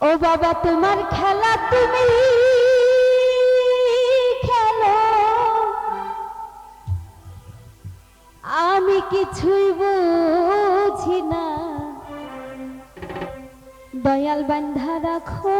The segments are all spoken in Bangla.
ও বাবা তোমার খেলা তুমি খেলো। আমি কিছুই বুঝি না। দয়াল বান্ধা রাখো।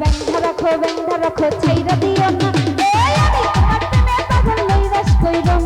বেঁধে রাখো বেঁধে রাখো ছাইরা দিও না। ওই আমি তোমার প্রেমে পাগল নৈরাশ কইরো